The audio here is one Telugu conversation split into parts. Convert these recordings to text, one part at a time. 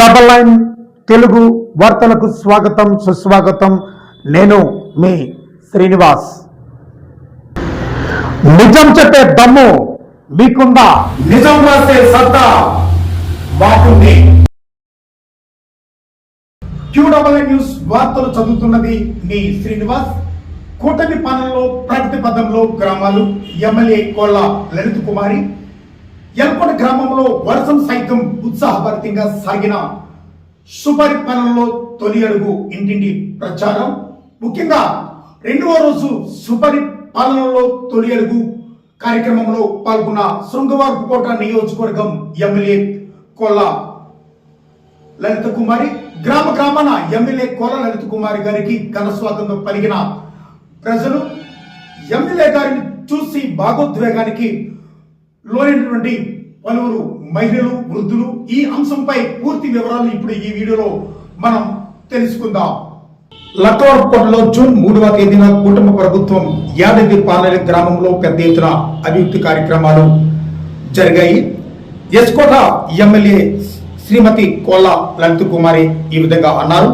డబల్ లైన్ తెలుగు వార్తలకు స్వాగతం సుస్వాగతం. నేను మీ శ్రీనివాస్. నిజం చెప్పే దమ్ము మీకుందా? నిజం రాసే సత్తా మాకుంది. క్యూడబల్ న్యూస్ వార్తలు చదువుతున్నది మీ శ్రీనివాస్. కూటమి పాలనలో ప్రగతి పదంలో గ్రామాలు ఎమ్మెల్యే కోళ్ళ లలిత్ కుమారి. ఎల్కొండ గ్రామంలో వర్షం సైతం ఉత్సాహభరితంగా సాగిన సుపరిపాలనలో తొలి అడుగు ఇంటింటి ప్రచారం. ముఖ్యంగా రెండవ రోజు సుపరిపాలనలో తొలి అడుగు కార్యక్రమంలో పాల్గొన్న శృంగవార్పుకోట నియోజకవర్గం ఎమ్మెల్యే కొల్ల లలిత కుమారి గ్రామ గ్రామాన ఎమ్మెల్యే కోల లలిత కుమారి గారికి ఘన స్వాగతం పలికిన ప్రజలు ఎమ్మెల్యే గారిని చూసి భాగోద్వేగానికి లోనైనటువంటి పలువురు మహిళలు వృద్ధులు ఈ అంశంపై పూర్తి వివరాలు ఇప్పుడు ఈ వీడియోలో మనం తెలుసుకుందాం. లక్కవరపుకోటలో జూన్ మూడవ తేదీన కుటుంబ ప్రభుత్వం యాదగిరి పాలెల గ్రామంలో పెద్ద ఎత్తున అభివృద్ధి కార్యక్రమాలు జరిగాయి. ఎస్కోట ఎమ్మెల్యే శ్రీమతి కోళ్ళ లలిత కుమారి ఈ విధంగా అన్నారు.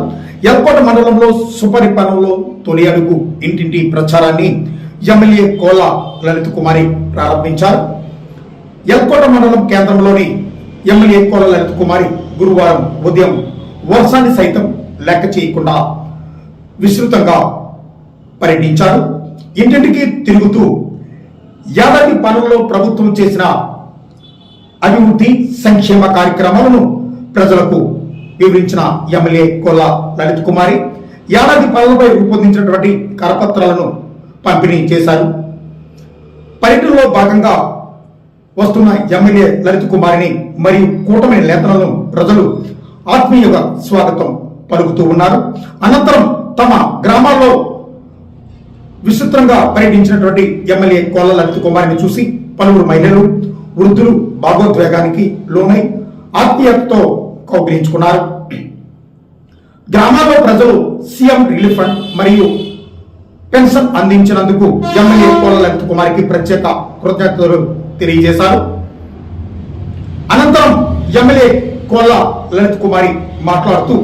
ఎల్కోట మండలంలో సుపరిపాలనలో తొలి అడుగు ఇంటింటి ప్రచారాన్ని ఎమ్మెల్యే కోళ్ళ లలిత కుమారి ప్రారంభించారు. ఎల్కోట మండలం కేంద్రంలోని ఎమ్మెల్యే కోల లలిత కుమారి గురువారం ఉదయం వర్షాన్ని సైతం లెక్క చేయకుండా విస్తృతంగా పర్యటించారు. ఇంటింటికి తిరుగుతూ యాదాది పనుల్లో ప్రభుత్వం చేసిన అభివృద్ధి సంక్షేమ కార్యక్రమాలను ప్రజలకు వివరించిన ఎమ్మెల్యే కోల లలిత్ కుమారి ఏడాది పనులపై రూపొందించినటువంటి కరపత్రాలను పంపిణీ చేశారు. పర్యటనలో భాగంగా వస్తున్న ఎమ్మెల్యే లలిత్ కుమారిని మరియు కూటమి నేతలను ప్రజలు ఆత్మీయంగా స్వాగతం పలుకుతూ ఉన్నారు. అనంతరం తమ గ్రామాల్లో విస్తృతంగా పర్యటించినటువంటి ఎమ్మెల్యే కోల్ల లలిత్ కుమారిని చూసి పలువురు మహిళలు వృద్ధులు భాగోద్వేగానికి లోనై ఆత్మీయతతో కౌగిలించుకున్నారు. గ్రామాల్లో ప్రజలు సీఎం రిలీఫ్ ఫండ్ మరియు పెన్షన్ అందించినందుకు ఎమ్మెల్యే కోల్ల లలిత్ కుమారికి ప్రత్యేక కృతజ్ఞతలు తెలియజేశారు. అనంతరం ఎమ్మెల్యే కోల్ల లలిత్ కుమారి మాట్లాడుతూ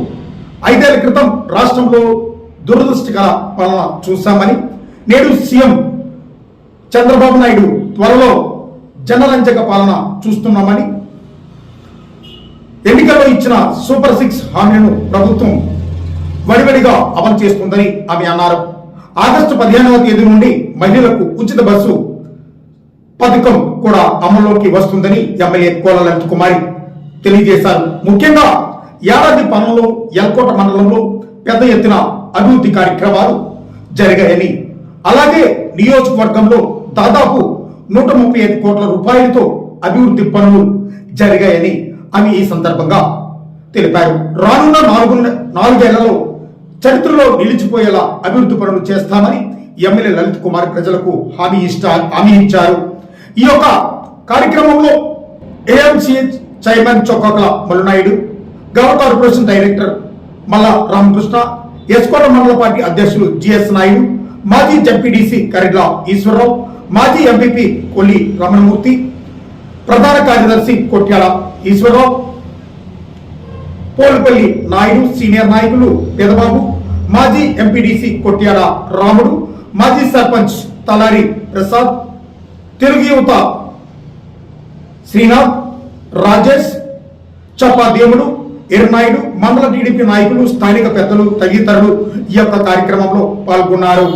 ఐదేళ్ళ క్రితం రాష్ట్రంలో దురదృష్టకర పాలన చూశామని నేడు సీఎం చంద్రబాబు నాయుడు త్వరలో జనరంజక పాలన చూస్తున్నామని ఎన్నికల్లో ఇచ్చిన సూపర్ సిక్స్ హామీలను ప్రభుత్వం వడివడిగా అమలు చేస్తుందని ఆమె అన్నారు. ఆగస్టు పదిహేనవ తేదీ నుండి మహిళలకు ఉచిత బస్సు పథకం కూడా అమల్లోకి వస్తుందని ఎమ్మెల్యే కోల లలిత్ కుమారి తెలియజేశారు. ముఖ్యంగా ఏడాది పనుల్లో ఎల్కోట మండలంలో పెద్ద ఎత్తున అభివృద్ధి కార్యక్రమాలు జరిగాయని అలాగే నియోజకవర్గంలో దాదాపు నూట ముప్పై ఐదు కోట్ల రూపాయలతో అభివృద్ధి పనులు జరిగాయని ఆమె ఈ సందర్భంగా తెలిపారు. రానున్న నాలుగు నాలుగేళ్ళలో చరిత్రలో నిలిచిపోయేలా అభివృద్ధి పనులు చేస్తామని ఎమ్మెల్యే లలిత్ కుమార్ ప్రజలకు హామీ ఇష్ట హామీ ఇచ్చారు. ఈ యొక్క కార్యక్రమంలో ఏఎంసీ చైర్మన్ చొక్కల మల్లునాయుడు గౌరవ కార్పొరేషన్ డైరెక్టర్ మల్ల రామకృష్ణ ఎస్కోట మండల పార్టీ అధ్యక్షులు జిఎస్ నాయుడు మాజీ జడ్పీడీసీ కరిడ్ల ఈశ్వరరావు మాజీ ఎంపీపీ కొల్లి రమణమూర్తి ప్రధాన కార్యదర్శి కొట్యాల ఈశ్వరరావు పోలుపల్లి నాయుడు సీనియర్ నాయకులు పెదబాబు మాజీ ఎంపీడీసీ కొట్యాల రాముడు మాజీ సర్పంచ్ తలారి ప్రసాద్ తెలుగు యువత శ్రీనాథ్ రాజేష్ చపాదేవుడు ఎర్నాయుడు మండల టీడీపీ నాయకులు స్థానిక పెద్దలు తదితరులు ఈ యొక్క కార్యక్రమంలో పాల్గొన్నారు.